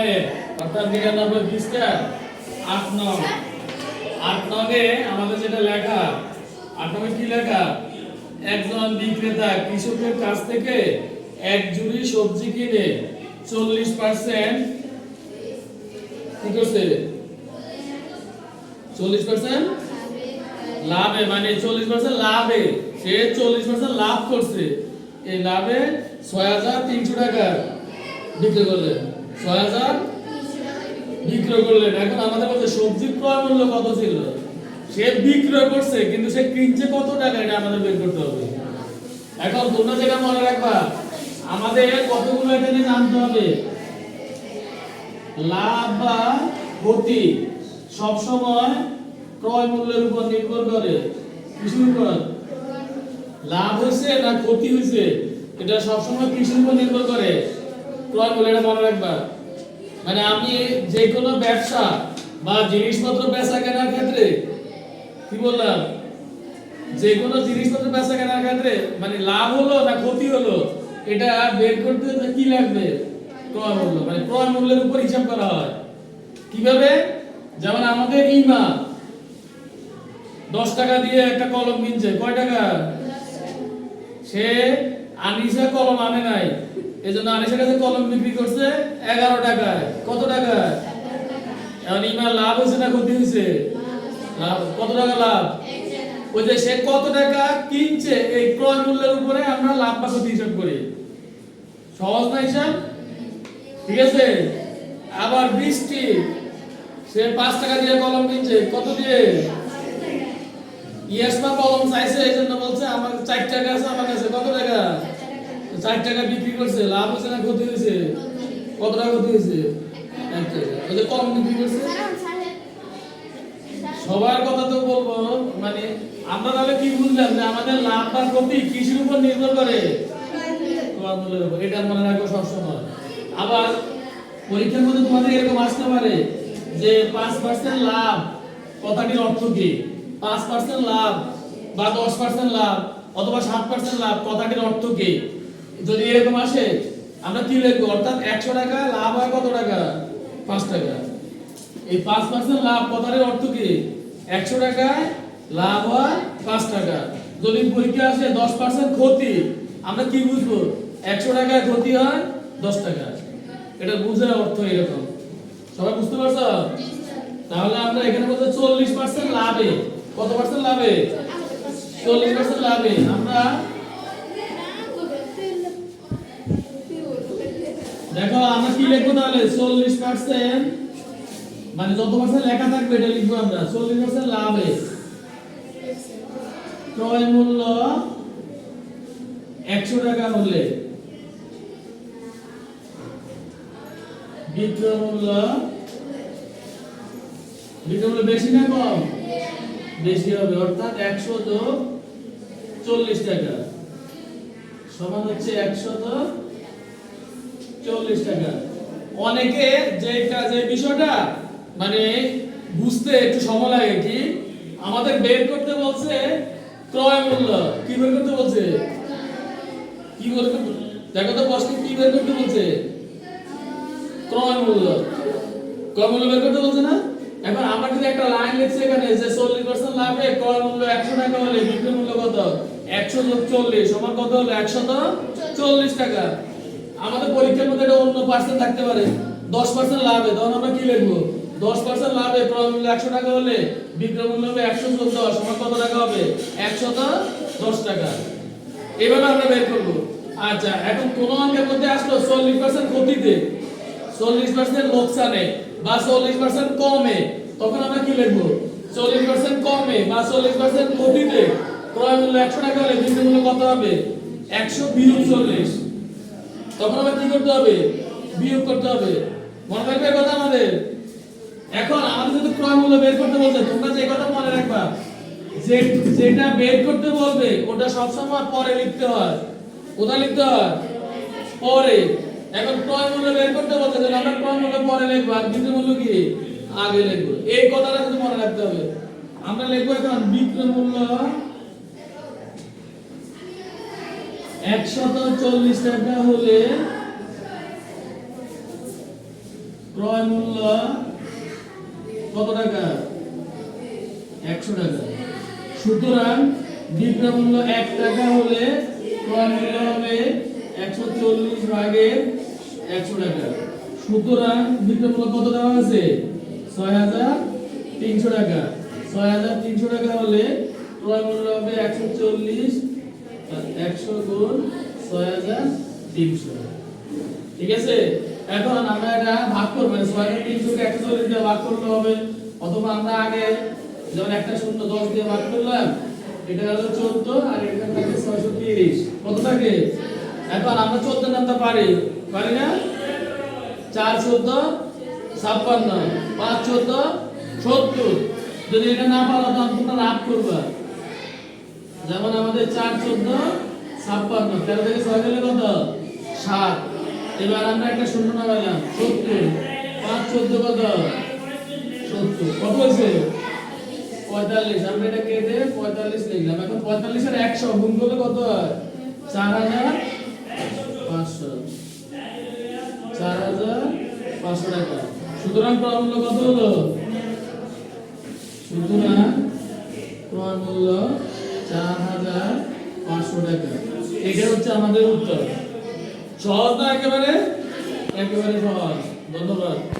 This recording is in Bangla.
নয়ের অর্থাৎ নিরানব্বই পৃষ্ঠা আট নং। আট নগে আমাদের যেটা লেখা, আট নগে কি লেখা? একজন বিক্রেতা কৃষকের কাছ থেকে এক জুড়ি সবজি কিনে চল্লিশ পার্সেন্ট কি করছে চল্লিশ পার্সেন্ট লাভে মানে চল্লিশ পার্সেন্ট লাভে। সে চল্লিশ পার্সেন্ট লাভ করছে। এই লাভে ছয় হাজার তিনশো টাকা বিক্রি করলেন। বিক্রয় করলেন। এখন আমাদের কাছে সবজির ক্রয় মূল্য কত ছিল? সে বিক্রয় করছে, কিন্তু সে কিনছে কত টাকা, এটা আমাদের বের করতে হবে। এখন তোমরা যেটা মনে রাখবা, আমাদের কতগুলো এখানে জানতে হবে? লাভ বা ক্ষতি সবসময় ক্রয় মূল্যের উপর নির্ভর করে। কিসের উপর। লাভ হয়েছে না ক্ষতি হয়েছে? এটা সবসময় কৃষির উপর নির্ভর করে। ক্রয় মূল্য এটা মনে রাখবা মানে আমি যে কোনো ব্যবসা বা জিনিসপত্র বেচা কেনার ক্ষেত্রে, কি বললাম? যে কোনো জিনিসপত্র বেচা কেনার ক্ষেত্রে মানে লাভ হলো না ক্ষতি হলো, এটা বের করতে কি লাগবে? ক্রয় মূল্য। মানে ক্রয় মূল্যের উপর হিসাব করা হয়। কীভাবে? যেমন আমাদের ইমা। দশ টাকা দিয়ে একটা কলম কিনছে। কয় টাকা? সে আনিসা কলম আনে নাই। এই জন্য আনিসার কাছে কলম বিক্রি করছে এগারো টাকায়। কত টাকা এখন ইমার লাভ হয়েছে না ক্ষতি হয়েছে? লাভ। কত টাকা লাভ? ওই যে সে কত টাকা কিনছে এই ক্রয় মূল্যের উপরে আমরা লাভ বা ক্ষতি হিসাব করি। সহজ না হিসাব? ঠিক আছে? আবার বৃষ্টি। সে পাঁচ টাকা দিয়ে কলম কিনছে। কত দিয়ে? ইয়াসমা কলম চাইছে এই জন্য বলছে, আমার চার টাকা আছে, আমার কাছে কত টাকা? চার টাকা বিক্রি করছে, লাভ হয়েছে না, ক্ষতি হয়েছে? কত টাকা ক্ষতি হয়েছে? এক টাকা। ওই যে কলম বিক্রি করছে? সবার কথা তো বলব মানে আমরা তাহলে কি বুঝলাম যে আমাদের লাভ বা ক্ষতি কৃষির উপর নির্ভর করে? এটা মনে রাখব সবসময়। আবার পরীক্ষার মধ্যে তোমাদের এরকম আসতে পারে যে পাঁচ পার্সেন্ট লাভ, কথাটির অর্থ কি? পাঁচ পার্সেন্ট লাভ বা দশ পার্সেন্ট লাভ অথবা সাত পার্সেন্ট লাভ, কথাটির অর্থ কি? যদি এরকম আসে, আমরা কি লিখব? অর্থাৎ একশো টাকা, লাভ হয় কত টাকা? পাঁচ টাকা। এই পাঁচ পার্সেন্ট লাভ কথাটির অর্থ কি? একশো টাকায় লাভ হয় পাঁচ টাকা। যদি পরীক্ষা আসে, দশ পার্সেন্ট ক্ষতি, আমরা কি বুঝব? একশো টাকায় ক্ষতি হয় দশ টাকা। এটা বুঝার অর্থ এরকম। সবাই বুঝতে পারছ? তাহলে আমরা এখানে বলতে চল্লিশ পার্সেন্ট লাভে। কত পার্সেন্ট লাভে? চল্লিশ পার্সেন্ট লাভে। আমরা দেখো, আমরা কি লিখব তাহলে? চল্লিশ পার্সেন্ট মানে যত পার্সেন্ট লেখা থাকবে, এটা লিখব আমরা। চল্লিশ পার্সেন্ট লাভে। ক্রয় মূল্য একশো টাকা হলে। বিক্রয় মূল্য বিক্রয় মূল্য বেশি না কম? বেশি হবে, অর্থাৎ একশো তো চল্লিশ টাকা। সমান হচ্ছে একশো তো চল্লিশ টাকা। অনেকে যে যে বিষয়টা মানে বুঝতে একটু সময় লাগে কি, আমাদের বের করতে বলছে ক্রয় মূল্য। কি বের করতে বলছে? কি করতে দেখো তো প্রশ্ন, কি বের করতে বলছে? ক্রয় মূল্য। ক্রয় মূল্য বের করতে বলছে না? এখন আমরা যদি একটা লাইন লিখছি এখানে যে চল্লিশ পার্সেন্ট লাভে ক্রয় মূল্য একশো টাকা হলে বিক্রয় মূল্য কত? একশো চল্লিশ সমান কত হলো? একশো তো চল্লিশ টাকা। আমাদের পরীক্ষার মধ্যে একটা অন্য পার্সেন্ট থাকতে পারে। দশ পার্সেন্ট লাভে, তখন আমরা কি লিখব? দশ পার্সেন্ট লাভে ক্রয় মূল্য একশো টাকা হলে বিক্রয় মূল্য হবে একশো দশ সমান কত টাকা হবে? একশো তো দশ টাকা। এইভাবে আমরা বের করব। আচ্ছা এখন কোন অঙ্কের মধ্যে আসলো চল্লিশ পার্সেন্ট ক্ষতিতে। চল্লিশ পার্সেন্ট লোকসানে বা চল্লিশ পার্সেন্ট কমে, তখন আমরা কি লিখব? চল্লিশ পার্সেন্ট কমে বা চল্লিশ পার্সেন্ট ক্ষতিতে, ক্রয় মূল্য একশো টাকা হলে বিক্রয় মূল্য কত হবে? একশো বিয়োগ চল্লিশ। তখন আমরা কি করতে হবে? বিয়োগ করতে হবে। মনে রাখবে কথা আমাদের? এখন আমাদের যদি ক্রয় মূল্য বের করতে বলছে তোমরা যে কথা মনে রাখবা, যে যেটা বের করতে বলবে, ওটা সবসময় পরে লিখতে হয়। কোথায় লিখতে হয়? পরে। এখন ক্রয় মূল্য বের করতে বলতে, তাহলে আমরা ক্রয় মূল্য পরে লিখব। আর বিক্রয় মূল্য কি? আগে লিখব। এই কথাটা কিন্তু মনে রাখতে হবে। আমরা লিখব এখন বিক্রয় মূল্য একশত চল্লিশ টাকা হলে ক্রয় মূল্য কত টাকা? একশো টাকা। সুতরাং বিক্রয় মূল্য এক টাকা হলে ক্রয় মূল্য হবে একশো চল্লিশ ভাগের একশো টাকা। সুতরাং বিক্রয় মূল্য কত দেওয়া আছে? ছয় হাজার তিনশো টাকা। ছয় হাজার তিনশো টাকা হলে ক্রয় মূল্য হবে একশো চল্লিশ একশো গুণ মানে ছয়শো তিরিশ। কত থাকে? এখন আমরা চোদ্দ নামতে পারি। পারি না? চার চোদ্দ, ছাপ্পান্ন। পাঁচ চোদ্দ, সত্তর। যদি এটা না পারো তখন তোমরা লাভ করবা। যেমন আমাদের চার চোদ্দ, ছাপ্পান্ন, তেরো থেকে ছয় গেলে কত? সাত। এবার আমরা একটা শূন্য নামাইলাম, সত্তর। পাঁচ চোদ্দ কত? সত্তর। কত হয়েছে? পঁয়তাল্লিশ। আমরা এটা কেটে পঁয়তাল্লিশ লিখলাম। এখন পঁয়তাল্লিশের একশো গুণ করলে কত হয়? চার হাজার পাঁচশো। চার হাজার পাঁচশো টাকা। সুতরাং ক্রয় কত হলো? সুতরাং ক্রয় মূল্য চার হাজার হচ্ছে আমাদের উত্তর। সহজ না একেবারে? একেবারে সহজ। ধন্যবাদ।